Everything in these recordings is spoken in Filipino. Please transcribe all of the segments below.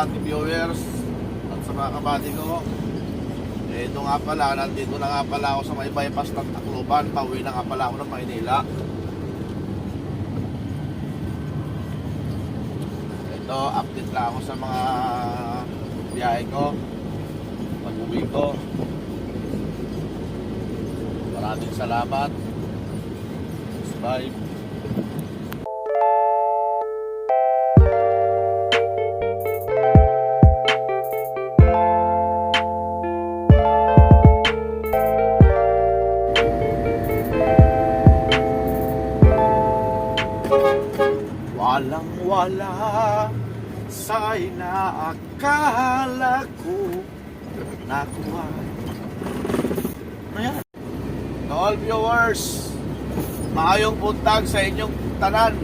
lahat ng viewers at sa mga kabady ko. Eh, ito nga pala, nandito na nga pala ako sa may bypass ng Tacloban. Pauwi na nga pala ako ng Maynila. Ito, update lang ako sa mga biyahe ko. Pag-uwi ko. Maraming salamat. Bye. Sa inaakala ko nakuha. Ayan. To all viewers, maayong buntag sa inyong tanan.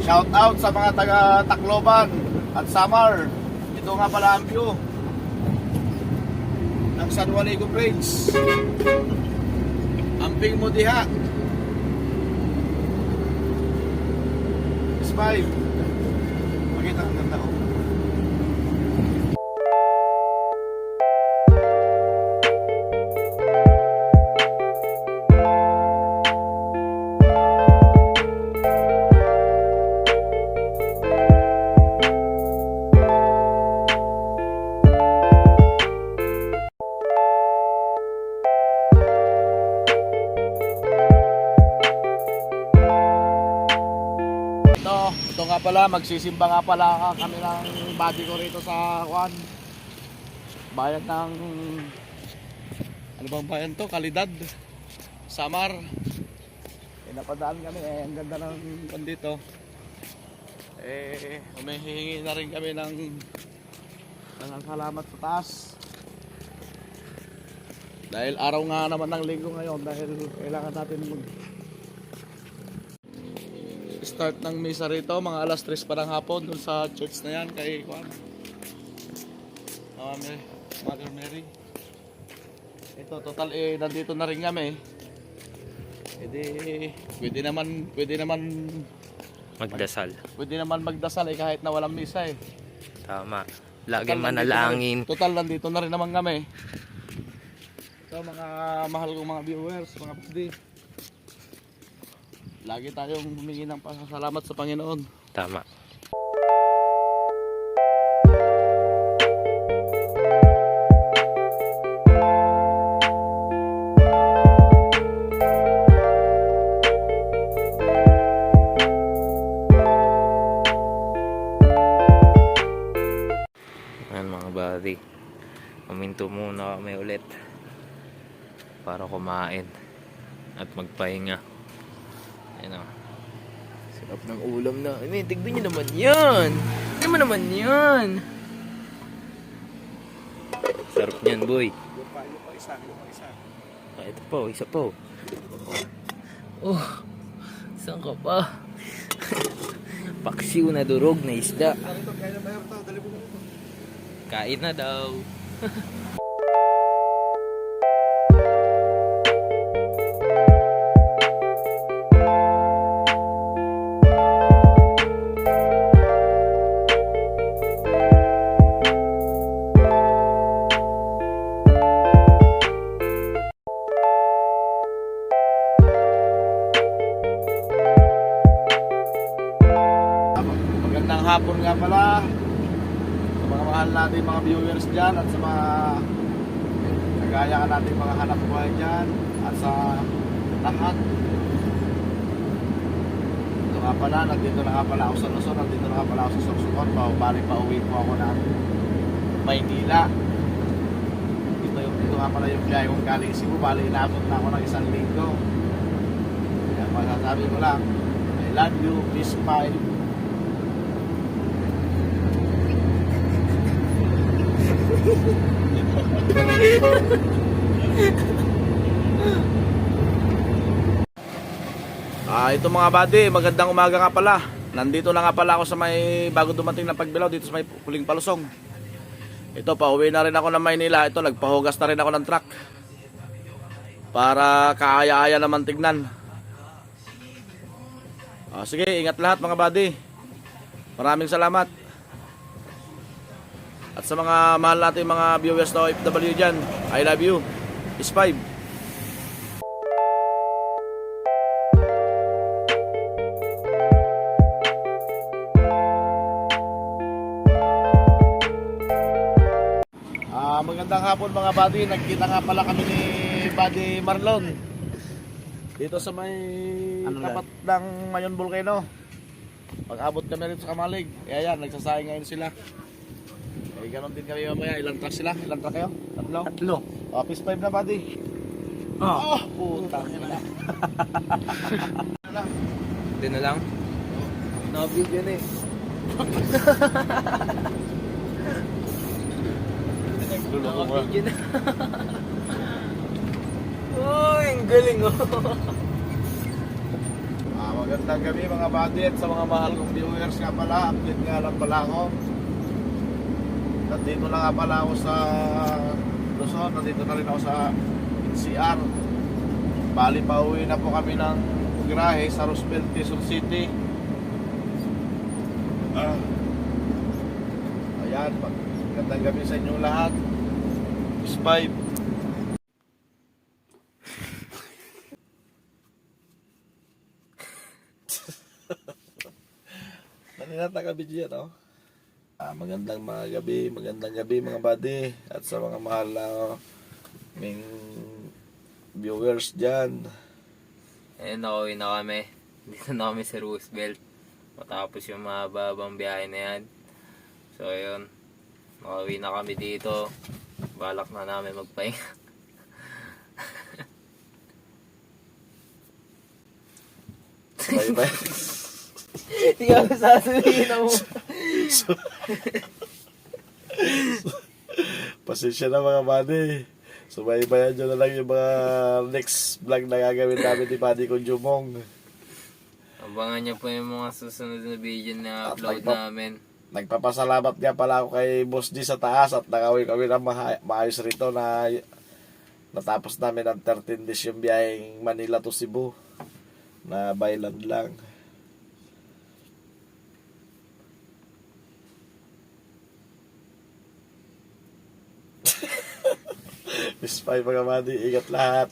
Shout out sa mga taga Tacloban at Samar. Ito nga pala ang view ng San Juanico Bridge. Amping mo diha. Smile. Makita ang nga pala, magsisimba nga pala kami ng body ko rito sa Juan. Bayan ng ano bang bayan to? Kalidad. Samar. Eh, napadaan kami eh, ang ganda ng pan dito. Eh, humihingi na rin kami ng ng salamat sa taas. Dahil araw nga naman ng linggo ngayon dahil kailangan natin mag start ng misa rito mga alas 3 pa ng hapon dun sa church na yan kay Juan Mama Mary, Mother Mary ito total eh nandito na rin kami pwede pwede naman pwede naman Magdasal. pwede naman magdasal eh kahit na walang misa eh Tama. Total, nandito na manalangin. rin- total nandito na rin naman kami so mga mahal kong mga viewers mga buddy lagi tayong humingi ng pasasalamat sa Panginoon Tama. Ayan mga buddy. Muna kami ulit. Para kumain. At magpahinga. Ayan o. Sarap ng ulam na. Ay, tignan nyo naman yan. Tignan mo naman yan. Sarap niyan, boy. Ah, ito pa, isa pa. oh. Oh, saan ka pa? Paksiw na durog na isda. Kain na daw. Magandang hapon nga pala sa mga mahal natin mga viewers dyan at sa mga kagaya ka natin mga hanap buhay dyan at sa lahat. Ito nga pala, nandito na nga pala ako sa Luzon, nandito na nga pala ako sa Sorsogon, pa, balik pa uwi po ako ng Maynila. Ito, yung, ito nga pala yung biyahe kong galing Cebu, bali inabot na ako ng isang linggo. Kaya masasabi ko lang, I love you, please smile. Ah, ito mga buddy, magandang umaga nga pala. Nandito na nga pala ako sa may bago dumating na pagbilaw dito sa may Puling Palusong. Ito, pauwi na rin ako ng Maynila. Ito, nagpahugas na rin ako ng truck. Para kaaya-aya naman tignan. Ah, sige, ingat lahat mga buddy. Maraming salamat. At sa mga mahal natin mga viewers na OFW dyan, I love you. Is 5. Ah, magandang hapon mga buddy. Nagkita nga pala kami ni Buddy Marlon. Dito sa may Ano tapat ng Mayon Volcano. Pag-abot kami rin sa Kamalig. Ayan, nagsasayang ngayon sila. Eh ganon din kami mamaya. Ilang truck sila? Ilang truck kayo? Tatlo? Tatlo. Oh, piece 5 na buddy. Oh. Oh, putang ina. Doon na lang. Naka-video na eh. Nagluloko na. Uy, ang galing oh. Ah, magandang gabi mga buddy at sa mga mahal kong viewers nga pala. Update nga lang pala ako. Nandito na nga pala ako sa Luzon. Nandito na rin ako sa NCR. Bali pa uwi na po kami ng grahe sa Roosevelt, Quezon City. Ah. Ayan, magandang gabi sa inyong lahat. Is 5. Naninata ka video yan, oh. Ah, magandang mga gabi, magandang gabi mga buddy at sa mga mahal na ming viewers dyan. Ayun, nakauwi na kami. Dito na kami sa Roosevelt. Matapos yung mahababang biyahe na yan. So, ayun. Nakauwi na kami dito. Balak na namin magpahinga. Bye bye. Hindi ka sasabihin mo. Pasensya na mga buddy. Subaybayan nyo na lang yung mga next vlog na gagawin namin ni Buddy kong Jumong. Abangan niyo po yung mga susunod na video na At upload like- namin. Nagpapasalamat nga pala ako kay Boss G sa taas at nakawin kami ng maha- maayos rito na natapos namin ang 13 days yung biyaheng Manila to Cebu na byland lang. Miss 5 mga buddy, ingat lahat.